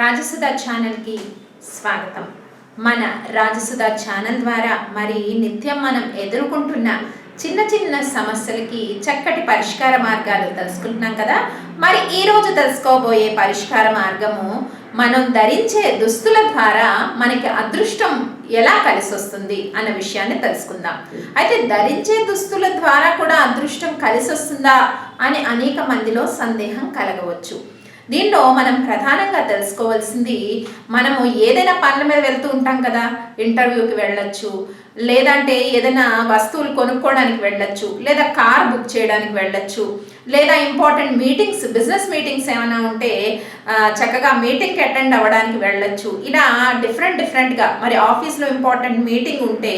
రాజసుధ ఛానల్కి స్వాగతం. మన రాజసుధ ఛానల్ ద్వారా మరి నిత్యం మనం ఎదుర్కొంటున్న చిన్న చిన్న సమస్యలకి చక్కటి పరిష్కార మార్గాలు తెలుసుకుంటున్నాం కదా? మరి ఈరోజు తెలుసుకోబోయే పరిష్కార మార్గము మనం ధరించే దుస్తుల ద్వారా మనకి అదృష్టం ఎలా కలిసి వస్తుంది అన్న విషయాన్ని తెలుసుకుందాం. అయితే ధరించే దుస్తుల ద్వారా కూడా అదృష్టం కలిసి వస్తుందా అని అనేక మందిలో సందేహం కలగవచ్చు. దీంట్లో మనం ప్రధానంగా తెలుసుకోవాల్సింది మనము ఏదైనా పనుల మీద వెళ్తూ ఉంటాం కదా ఇంటర్వ్యూకి వెళ్ళొచ్చు లేదంటే ఏదైనా వస్తువులు కొనుక్కోవడానికి వెళ్ళొచ్చు లేదా కార్ బుక్ చేయడానికి వెళ్ళొచ్చు లేదా ఇంపార్టెంట్ మీటింగ్స్ బిజినెస్ మీటింగ్స్ ఏమైనా ఉంటే చక్కగా మీటింగ్కి అటెండ్ అవ్వడానికి వెళ్ళొచ్చు. ఇలా డిఫరెంట్ డిఫరెంట్గా మరి ఆఫీస్లో ఇంపార్టెంట్ మీటింగ్ ఉంటే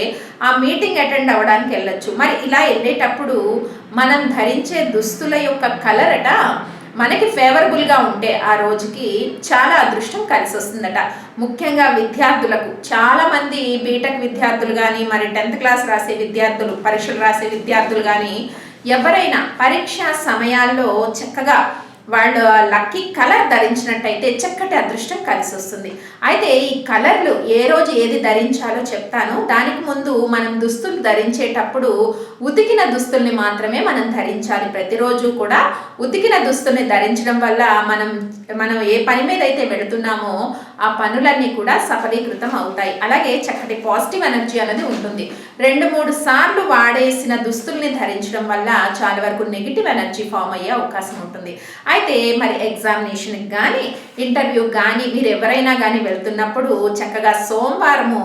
ఆ మీటింగ్ అటెండ్ అవ్వడానికి వెళ్ళొచ్చు. మరి ఇలా వెళ్ళేటప్పుడు మనం ధరించే దుస్తుల యొక్క కలర్ అట మనకి ఫేవరబుల్గా ఉంటే ఆ రోజుకి చాలా అదృష్టం కలిసి వస్తుందట ముఖ్యంగా విద్యార్థులకు. చాలామంది బీటెక్ విద్యార్థులు కానీ మరి టెన్త్ క్లాస్ రాసే విద్యార్థులు పరీక్షలు రాసే విద్యార్థులు కానీ ఎవరైనా పరీక్షా సమయాల్లో చక్కగా వాళ్ళు లక్కీ కలర్ ధరించినట్టయితే చక్కటి అదృష్టం కలిసి వస్తుంది అయితే ఈ కలర్లు ఏ రోజు ఏది ధరించాలో చెప్తాను. దానికి ముందు మనం దుస్తులు ధరించేటప్పుడు ఉతికిన దుస్తుల్ని మాత్రమే మనం ధరించాలి. ప్రతిరోజు కూడా ఉతికిన దుస్తుల్ని ధరించడం వల్ల మనం మనం ఏ పని మీద అయితే వెళుతున్నామో ఆ పనులన్నీ కూడా సఫలీకృతం అవుతాయి. అలాగే చక్కటి పాజిటివ్ ఎనర్జీ అనేది ఉంటుంది. రెండు మూడు సార్లు వాడేసిన దుస్తుల్ని ధరించడం వల్ల చాలా వరకు నెగిటివ్ ఎనర్జీ ఫామ్ అయ్యే అవకాశం ఉంటుంది. అయితే మరి ఎగ్జామినేషన్కి కానీ ఇంటర్వ్యూ కానీ మీరు ఎవరైనా కానీ వెళ్తున్నప్పుడు చక్కగా సోమవారము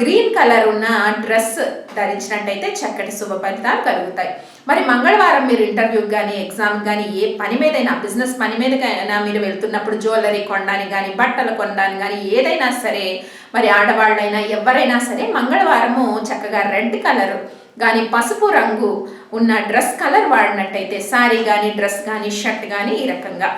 గ్రీన్ కలర్ ఉన్న డ్రెస్ ధరించినట్టయితే చక్కటి శుభ ఫలితాలు కలుగుతాయి. మరి మంగళవారం మీరు ఇంటర్వ్యూ కానీ ఎగ్జామ్ కానీ ఏ పని మీదైనా బిజినెస్ పని మీదకైనా మీరు వెళ్తున్నప్పుడు జ్యువెలరీ కొనడానికి కానీ బట్టలు కొనడానికి కానీ ఏదైనా సరే మరి ఆడవాళ్ళైనా ఎవరైనా సరే మంగళవారము చక్కగా రెడ్ కలర్ కానీ పసుపు రంగు ఉన్న డ్రెస్ కలర్ వాడినట్టయితే శారీ కానీ డ్రెస్ కానీ షర్ట్ కానీ ఈ రకంగా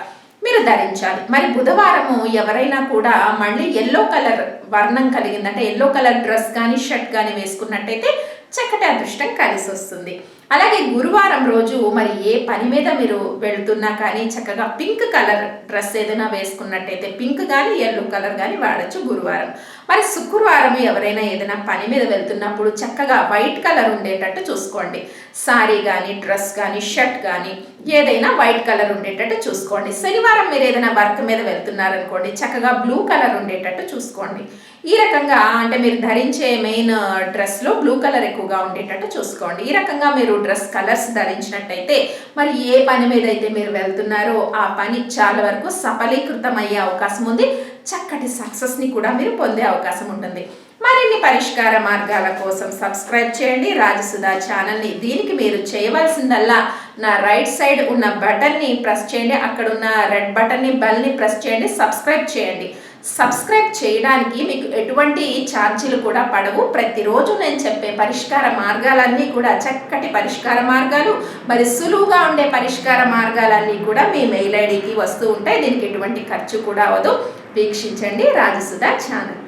మీరు ధరించాలి. మరి బుధవారము ఎవరైనా కూడా మళ్ళీ ఎల్లో కలర్ వర్ణం కలిగిందంటే ఎల్లో కలర్ డ్రెస్ కానీ షర్ట్ కానీ వేసుకున్నట్టయితే చక్కటి అదృష్టం కలిసి వస్తుంది. అలాగే గురువారం రోజు మరి ఏ పని మీద మీరు వెళ్తున్నా కానీ చక్కగా పింక్ కలర్ డ్రెస్ ఏదైనా వేసుకున్నట్టయితే పింక్ కానీ ఎల్లో కలర్ కానీ వాడచ్చు గురువారం. మరి శుక్రవారం ఎవరైనా ఏదైనా పని మీద వెళ్తున్నప్పుడు చక్కగా వైట్ కలర్ ఉండేటట్టు చూసుకోండి. సారీ కానీ డ్రెస్ కానీ షర్ట్ కానీ ఏదైనా వైట్ కలర్ ఉండేటట్టు చూసుకోండి. శనివారం మీరు ఏదైనా వర్క్ మీద వెళ్తున్నారనుకోండి చక్కగా బ్లూ కలర్ ఉండేటట్టు చూసుకోండి. ఈ రకంగా అంటే మీరు ధరించే మెయిన్ డ్రెస్లో బ్లూ కలర్ ఎక్కువగా ఉండేటట్టు చూసుకోండి. ఈ రకంగా మీరు డ్రెస్ కలర్స్ ధరించినట్టయితే మరి ఏ పని మీద అయితే మీరు వెళ్తున్నారో ఆ పని చాలా వరకు సఫలీకృతం అయ్యే అవకాశం ఉంది. చక్కటి సక్సెస్ని కూడా మీరు పొందే అవకాశం ఉంటుంది. మరిన్ని పరిష్కార మార్గాల కోసం సబ్స్క్రైబ్ చేయండి. రాజసుధా ఛానల్ని దీనికి మీరు చేయవలసిందల్లా నా రైట్ సైడ్ ఉన్న బటన్ని ప్రెస్ చేయండి. అక్కడ ఉన్న రెడ్ బటన్ని బెల్ని ప్రెస్ చేయండి. సబ్స్క్రైబ్ చేయండి. సబ్స్క్రైబ్ చేయడానికి మీకు ఎటువంటి ఛార్జీలు కూడా పడవు. ప్రతిరోజు నేను చెప్పే పరిష్కార మార్గాలన్నీ కూడా చక్కటి పరిష్కార మార్గాలు మరి సులువుగా ఉండే పరిష్కార మార్గాలన్నీ కూడా మీ మెయిల్ ఐడికి వస్తూ ఉంటాయి. దీనికి ఎటువంటి ఖర్చు కూడా అవ్వదు. వీక్షించండి రాజసుధ ఛానల్.